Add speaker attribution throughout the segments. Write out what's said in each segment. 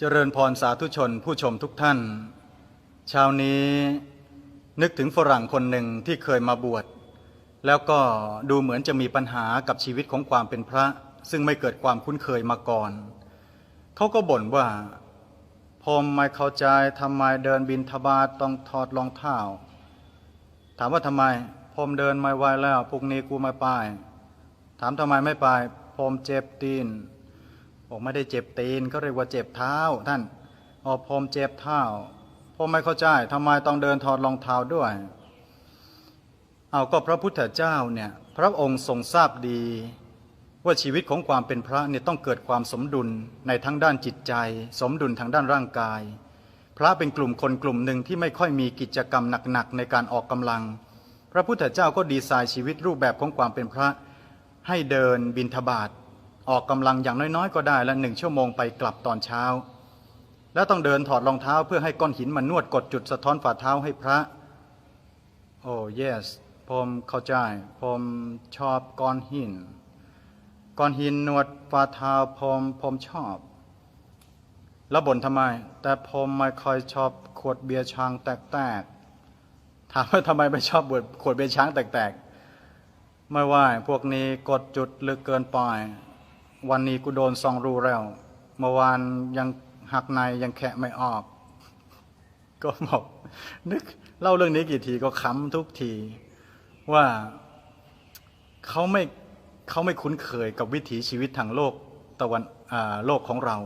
Speaker 1: เจริญพรสาธุชนผู้ชมทุกท่าน เช้านี้นึกถึงฝรั่งคนหนึ่งที่เคยมาบวช แล้วก็ดูเหมือนจะมีปัญหากับชีวิตของความเป็นพระ ซึ่งไม่เกิดความคุ้นเคยมาก่อน เขาก็บ่นว่า ผมไม่เข้าใจทำไมเดินบินทบาทต้องถอดรองเท้า ถามว่าทำไม ผมเดินไม่ไหวแล้วพรุ่งนี้กูไม่ไป ถามทำไมไม่ไป ผมเจ็บตีน บอกไม่ได้เจ็บตีนเขาเรียกว่าเจ็บเท้า ท่านอ๋อผมเจ็บเท้าผมไม่เข้าใจทำไมต้องเดินถอดรองเท้าด้วย เอาก็พระพุทธเจ้าเนี่ยพระองค์ทรงทราบดี ว่าชีวิตของความเป็นพระเนี่ยต้องเกิดความสมดุลในทั้งด้านจิตใจ สมดุลทางด้านร่างกาย พระเป็นกลุ่มคนกลุ่มหนึ่งที่ไม่ค่อยมีกิจกรรมหนักๆในการออกกำลัง พระพุทธเจ้าก็ดีไซน์ชีวิตรูปแบบของความเป็นพระ ให้เดินบินทบาท ออกกำลังอย่างน้อยๆ ก็ได้ละหนึ่งชั่วโมงไปกลับตอนเช้า แล้วต้องเดินถอดรองเท้าเพื่อให้ก้อนหินมันนวดกดจุดสะท้อนฝ่าเท้าให้พระ โอ้ yes ผมเข้าใจ ผมชอบก้อนหิน ก้อนหินนวดฝ่าเท้าผมผมชอบ แล้วบ่นทำไม แต่ผมไม่ค่อยชอบขวดเบียร์ช้างแตกๆ ถามว่าทำไมไม่ชอบบวดขวดเบียร์ช้างแตกๆ ไม่ว่าพวกนี้กดจุดลึกเกินไป วันนี้กูโดนซองรูแล้ว เมื่อวานยังหักในยังแคะไม่ออก ก็บอกนึกเล่าเรื่องนี้กี่ทีก็ค้ำทุกที ว่าเขาไม่เขาไม่คุ้นเคยกับวิถีชีวิตทางโลกตะวันอาโลกของเรา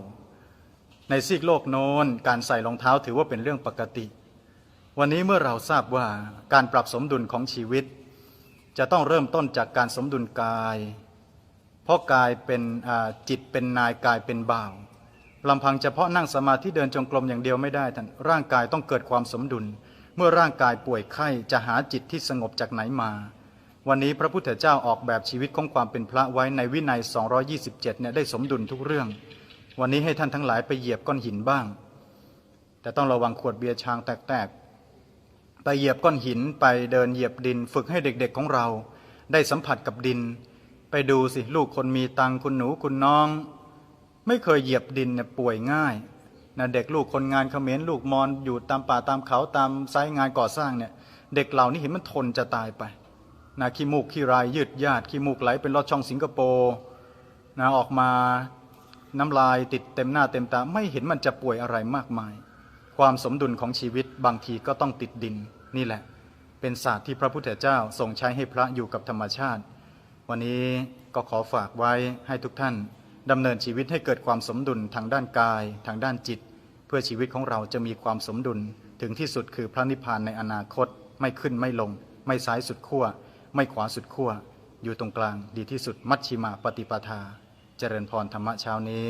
Speaker 1: ในซีกโลกโน้นการใส่รองเท้าถือว่าเป็นเรื่องปกติ วันนี้เมื่อเราทราบว่าการปรับสมดุลของชีวิต จะต้องเริ่มต้นจากการสมดุลกาย เพราะกายเป็นจิตเป็นนายกายเป็นบ่าวลำพังเฉพาะนั่งสมาธิเดินจงกรมอย่างเดียวไม่ได้ท่านร่างกายต้องเกิดความสมดุล เมื่อร่างกายป่วยไข้จะหาจิตที่สงบจากไหนมา วันนี้พระพุทธเจ้าออกแบบชีวิตของความเป็นพระไว้ในวินัย 227เนี่ยได้สมดุลทุกเรื่อง วันนี้ให้ท่านทั้งหลายไปเหยียบก้อนหินบ้าง แต่ต้องระวังขวดเบียร์ช้างแตกๆไปเหยียบก้อนหินไปเดินเหยียบดิน ฝึกให้เด็กๆของเรา ได้สัมผัสกับดิน ไปดูสิลูกคนมีตังคุณหนูคุณน้อง ไม่เคยเหยียบดินเนี่ยป่วยง่ายนะเด็กลูกคนงานเขมรลูกมอนอยู่ตามป่าตามเขาตามไซต์งานก่อสร้างเนี่ย เด็กเหล่านี้เห็นมันทนจะตายไปนะขี้มูกขี้รายยืดยาดขี้มูกไหลเป็นลอดช่องสิงคโปร์นะออกมาน้ำลายติดเต็มหน้าเต็มตา ไม่เห็นมันจะป่วยอะไรมากมาย ความสมดุลของชีวิตบางทีก็ต้องติดดินนี่แหละ เป็นศาสตร์ที่พระพุทธเจ้าทรงใช้ให้พระอยู่กับธรรมชาติ วันนี้ก็ขอฝากไว้ให้ทุกท่านดำเนินชีวิตให้เกิดความสมดุลทางด้านกาย ทางด้านจิต เพื่อชีวิตของเราจะมีความสมดุล ถึงที่สุดคือพระนิพพานในอนาคต ไม่ขึ้นไม่ลง ไม่ซ้ายสุดขั้วไม่ขวาสุดขั้วอยู่ตรงกลางดีที่สุดมัชชิมาปฏิปทา เจริญพรธรรมะเช้านี้